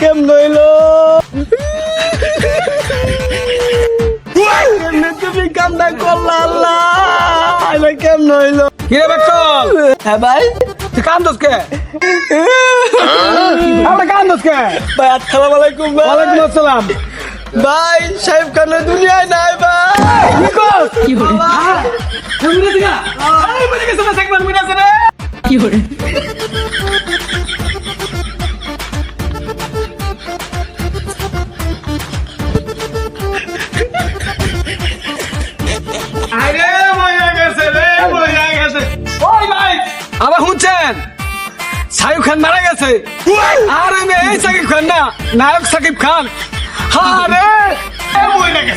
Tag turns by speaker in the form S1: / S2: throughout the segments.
S1: কেম নইল তুমি কামটা করলা আল্লাহ? কেম নইল?
S2: কিরে বেকল
S1: হ্যাঁ ভাই?
S2: তুই কান্দস কে? আমরা কান্দস কে?
S1: ভাই আসসালামু আলাইকুম
S2: ওয়ালাইকুম আসসালাম।
S1: ভাই সাহেব খানের দুনিয়ায় নাই ভাই।
S2: কি হরে রে। রে আবার শুনছেন? সাকিব খান মারা গেছে। আরে মে এই সাকিব খান না নায়ক সাকিব খান। আরে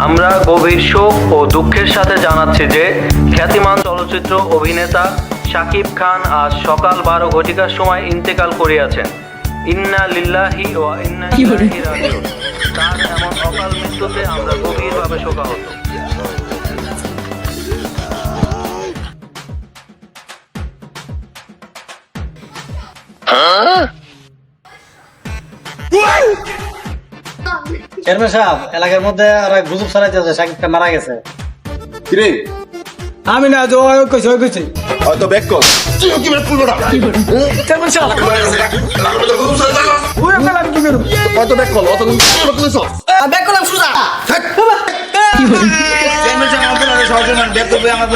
S3: আমরা গভীর শোক ও দুঃখের সাথে জানাচ্ছি যে খ্যাতিমান চলচ্চিত্র অভিনেতা শাকিব খান আজ সকাল বারো ঘটিকার সময় ইন্তেকাল করিয়াছেন। ইন্না লিল্লাহি ও ইন্না
S4: কি
S3: ইলাইহি রাজিউন। তার এমন অকাল মৃত্যুতে আমরা গভীরভাবে শোকাহত।
S5: চেয়ারম্যান সাহেব এলাকার মধ্যে ওরা গুজব ছড়াইতেছে সাকিব খান মারা গেছে।
S6: কিরে?
S2: আমি না যে ওই কইছে ওই কইছে।
S6: হয়তো ব্যাক কর
S2: চেয়ারম্যান সাহেব। ওই আপনার আমি কি করব
S6: হয়তো ব্যাক কর অত পুলিশ
S1: ব্যাক করলাম সুজা।
S4: কি
S7: চেয়ারম্যান সাহেব ব্যাক করবে আমার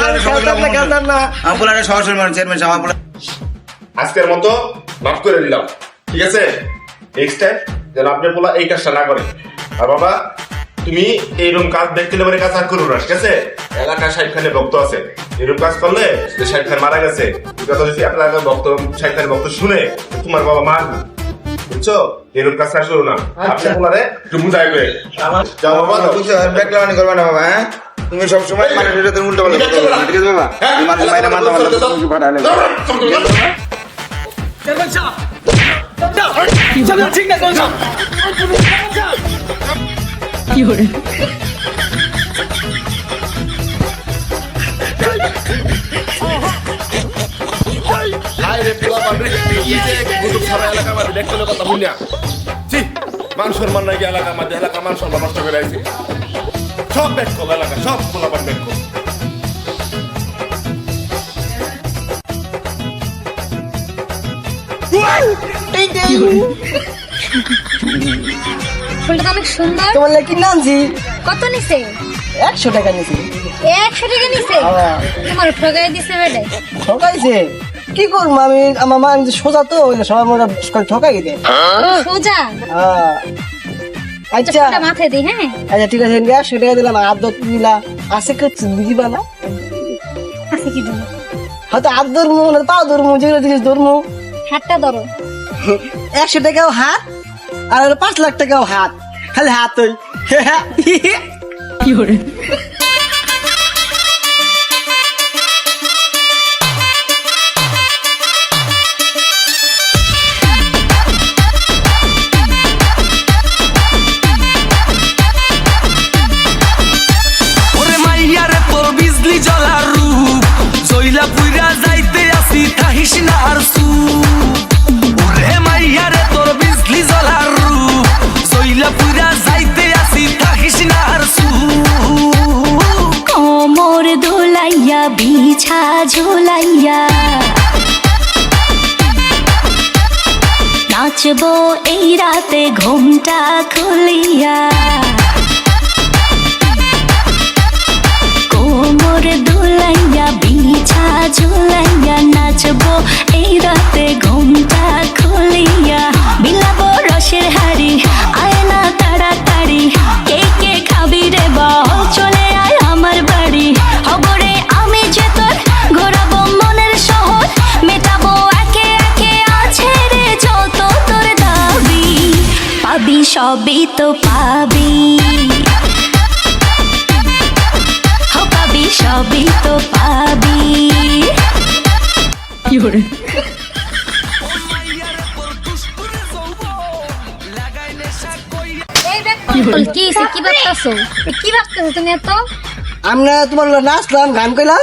S7: আমার চেয়ারম্যান সাহেব
S6: আজকের মতো মাফ করে দিলাম। ঠিক আছে? নেক্সট টাইম যেন আপনার পোলা এই কাজটা না করে আর বাবা তুমি এইরকম কাজ দেখতে পারে কাজ আর করো না ঠিক আছে? এলাকায় শাহিদ খানের ভক্ত আছে। এরকম কাজ করলে যে শাহিদ খান মারা গেছে কথা যদি আপনার ভক্ত শাহিদ খানের ভক্ত শুনে তোমার বাবা মারবে বুঝছ? এরকম কাজ আর করো না। আপনার পোলারে একটু মুদায় করে যাও বাবা।
S7: বুঝছ ব্যাকলামানি করবে না বাবা হ্যাঁ? তুমি সব সময় মানুষের সাথে উল্টো পাল্টা কথা বলবে ঠিক আছে বাবা? তুমি মানুষ মাইনা মানতে পারবে না, তুমি ফাটালে
S2: সাহেব ঠিক না
S4: কি hore
S6: হাই রে পোলা পান্ডে কি যে গুজব সারা এলাকা আমাদের দেখতে কথা বুঝনা জি মান নাই এলাকা আমাদের এলাকা মান সম্মান নষ্ট করে আইছে সব কল এলাকা সব পোলা পান্ডে
S8: ফুলটা অনেক সুন্দর।
S1: তোমার লেকি নামছি
S8: কত নিছে?
S1: একশো টাকা নিছি।
S8: একশো টাকা নিছে? তোমার ঠগাই দিছে বেডে
S1: ঠকাইছে কি করব আমি? আমার মা আমি সোজা তো সবার মধ্যে ঠকাই দেয়
S8: সোজা?
S1: হ্যাঁ। আচ্ছা
S8: মাথায় দিই হ্যাঁ?
S1: আচ্ছা ঠিক আছে একশো টাকা দিলাম আদর দিলা আছে করছি বুঝিবা না
S8: আছে কি
S1: হয়তো হাত ধরমু না পাও ধরমু যেগুলো জিনিস ধরমু।
S8: হাতটা ধরো।
S1: একশো টাকাও হাত আর পাঁচ লাখ টাকাও হাত। খালি হাত ওই।
S4: কি hore
S8: বিছা ঝোলাইয়া নাচবো এই রাতে ঘুমটা খুলিয়া। কোমর দোলাইয়া সবই তো পাবি। হো পাবি সবই তো পাবি।
S4: কি hore
S8: কি কি কি কি ভাবতেছো তুমি এত?
S1: আমরা তোমার নাচলাম গান কইলাম।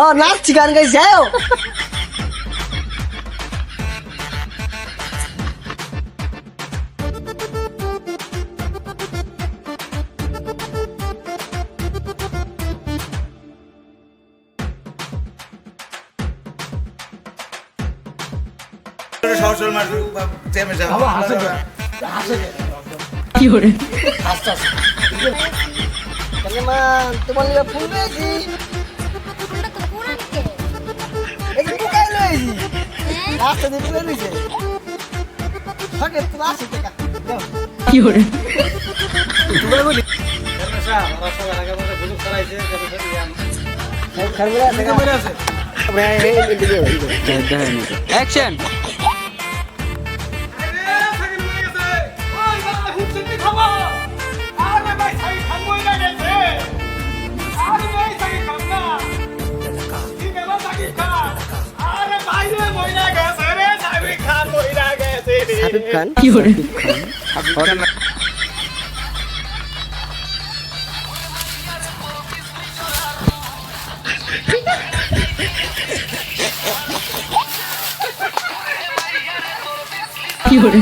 S1: ও নাচছি গান গাইছি আয়ো
S7: সহজ সরল মার চেমে যা
S4: কি
S1: মান তোমার লগে ফুল পেয়েছি। এই যে লইছি রাস্তা দিয়ে তুলে নিছে সকে তো আসে টাকা দাও।
S4: কি
S1: আছে
S2: অ্যাকশন
S1: হাবিব খান
S4: কি hore কি hore